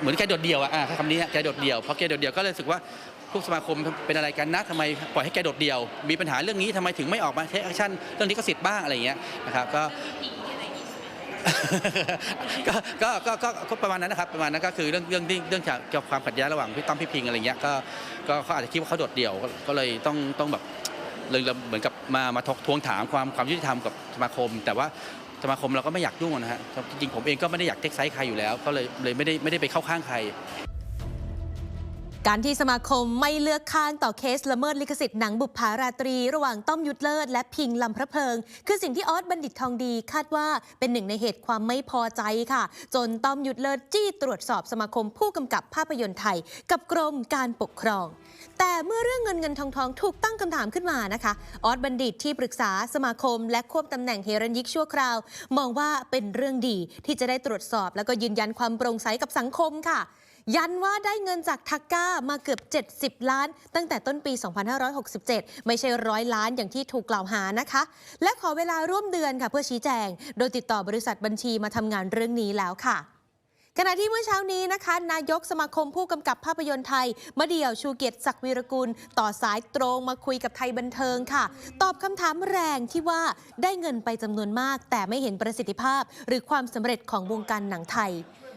เหมือนแกโดดเดี่ยวอะอะคำนี้แกโดดเดี่ยวพอแกโดดเดี่ยวก็เลยรู้สึกว่าพวกสมาคมเป็นอะไรกันนะทำไมปล่อยให้แกโดดเดี่ยว มีปัญหาเรื่องนี้ทำไมถึงไม่ออกมาเทคแอคชั่นเรื่องนี้ก็สิทธิ์บ้างอะไรอย่างเงี้ยนะครับก็ก็ก็ก็ก็ประมาณนั้นนะครับประมาณนั้นก็คือเรื่องเรื่องเรื่องจากเกี่ยวกับความขัดแย้งระหว่างพี่ต้อมพี่พิงอะไรเงี้ยก็ก็เขาอาจจะคิดว่าเขาโดดเดี่ยวก็ก็เลยต้องต้องแบบเลยเหมือนกับมามาทวงถามความความยุติธรรมกับสมาคม แต่ว่า สมาคมเราก็ไม่อยากยุ่งนะฮะจริงๆผมเองก็ไม่ได้อยากเทคไซส์ใครอยู่แล้ว ก็เลยเลยไม่ได้ไม่ได้ไปเข้าข้างใคร การที่สมาคมไม่เลือกข้างต่อเคสละเมิดลิขสิทธิ์หนังบุปผาราตรี ระหว่างต้อมยุทธเลิศและพิงลำพระเพลิง คือสิ่งที่ออสบัณฑิตทองดีคาดว่าเป็นหนึ่งในเหตุความไม่พอใจค่ะ จนต้อมยุทธเลิศจี้ตรวจสอบสมาคมผู้กำกับภาพยนตร์ไทย กับกรมการปกครอง แต่เมื่อเรื่องเงินเงินทองทองถูกตั้งคำถามขึ้นมานะคะออสบัณฑิตที่ปรึกษาสมาคม และควบตำแหน่งเฮรัญยิกชั่วคราว มองว่าเป็นเรื่องดีที่จะได้ตรวจสอบ แล้วก็ยืนยันความโปร่งใสกับสังคมค่ะ ยันว่าได้เงินจากทักก้ามาเกือบ 70 ล้าน ตั้งแต่ต้นปี 2567 ไม่ใช่ร้อยล้านอย่างที่ถูกกล่าวหานะคะ และขอเวลาร่วมเดือนค่ะเพื่อชี้แจง โดยติดต่อบริษัทบัญชีมาทำงานเรื่องนี้แล้วค่ะขณะที่เมื่อเช้านี้นะคะ นายกสมาคมผู้กำกับภาพยนตร์ไทยมะเดี่ยวชูเกียรติศักดิ์วีรกุล ต่อสายตรงมาคุยกับไทยบันเทิงค่ะ ตอบคำถามแรงที่ว่าได้เงินไปจำนวนมาก แต่ไม่เห็นประสิทธิภาพ หรือความสำเร็จของวงการหนังไทย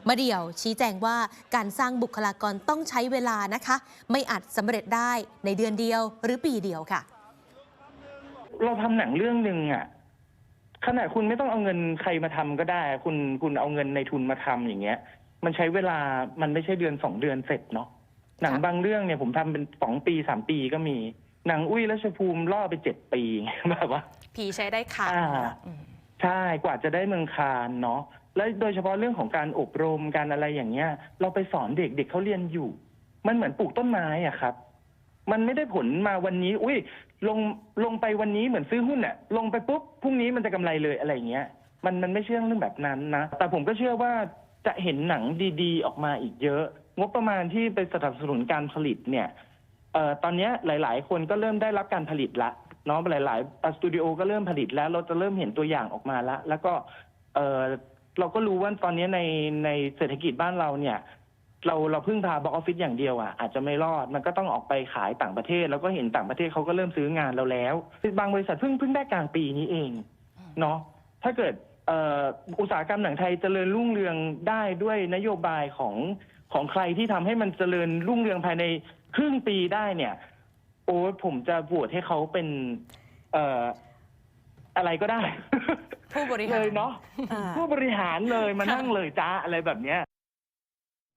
มะเดี่ยวชี้แจงว่าการสร้างบุคลากรต้องใช้เวลานะคะ ไม่อาจสำเร็จได้ในเดือนเดียวหรือปีเดียวค่ะ เราทำหนังเรื่องหนึ่งอะขนาดคุณไม่ต้องเอาเงินใครมาทำก็ได้ คุณคุณเอาเงินในทุนมาทำอย่างเงี้ย มันใช้เวลามันไม่ใช่เดือนสองเดือนเสร็จเนาะหนังค่ะบางเรื่องเนี่ยผมทำเป็นสองปีสามปีก็มี หนังอุ้ยรัชภูมิล่อไปเจ็ดปี แบบว่า ผีใช้ได้ค่ะอ่าใช่กว่าจะได้เมืองคานเนาะ และโดยเฉพาะเรื่องของการอบรมการอะไรอย่างเงี้ย เราไปสอนเด็กเด็กเขาเรียนอยู่ มันเหมือนปลูกต้นไม้อะครับ มันไม่ได้ผลมาวันนี้ อุ้ยลงลงไปวันนี้เหมือนซื้อหุ้นอะลงไปปุ๊บพรุ่งนี้มันจะกำไรเลยอะไรเงี้ย มันมันไม่เชื่อเรื่องแบบนั้นนะ แต่ผมก็เชื่อว่าจะเห็นหนังดีๆ ออกมาอีกเยอะ งบประมาณที่ไปสนับสนุนการผลิตเนี่ยเอ่อตอนเนี้ยหลาย ๆ คนก็เริ่มได้รับการผลิตละเนาะหลายๆสตูดิโอก็เริ่มผลิตแล้ว เราจะเริ่มเห็นตัวอย่างออกมาละแล้วก็เอ่อ เราก็รู้ว่าตอนนี้ในในเศรษฐกิจบ้านเราเนี่ย เราเราพึ่งพาบ็อกออฟฟิศอย่างเดียวอะอาจจะไม่รอดมันก็ต้องออกไปขายต่างประเทศ แล้วก็เห็นต่างประเทศเขาก็เริ่มซื้องานเราแล้วบางบริษัทเพิ่งเพิ่งได้กลางปีนี้เองเนาะถ้าเกิดอุตสาหกรรมหนังไทยเจริญรุ่งเรืองได้ด้วยนโยบายของของใครที่ทำให้มันเจริญรุ่งเรืองภายในครึ่งปีได้เนี่ย โอ้ผมจะบวชให้เขาเป็น เอ่ออะไรก็ได้ ผู้บริหารเลยเนาะอ่าผู้บริหารเลยมาค่ะนั่งเลยจ้าอะไรแบบเนี้ย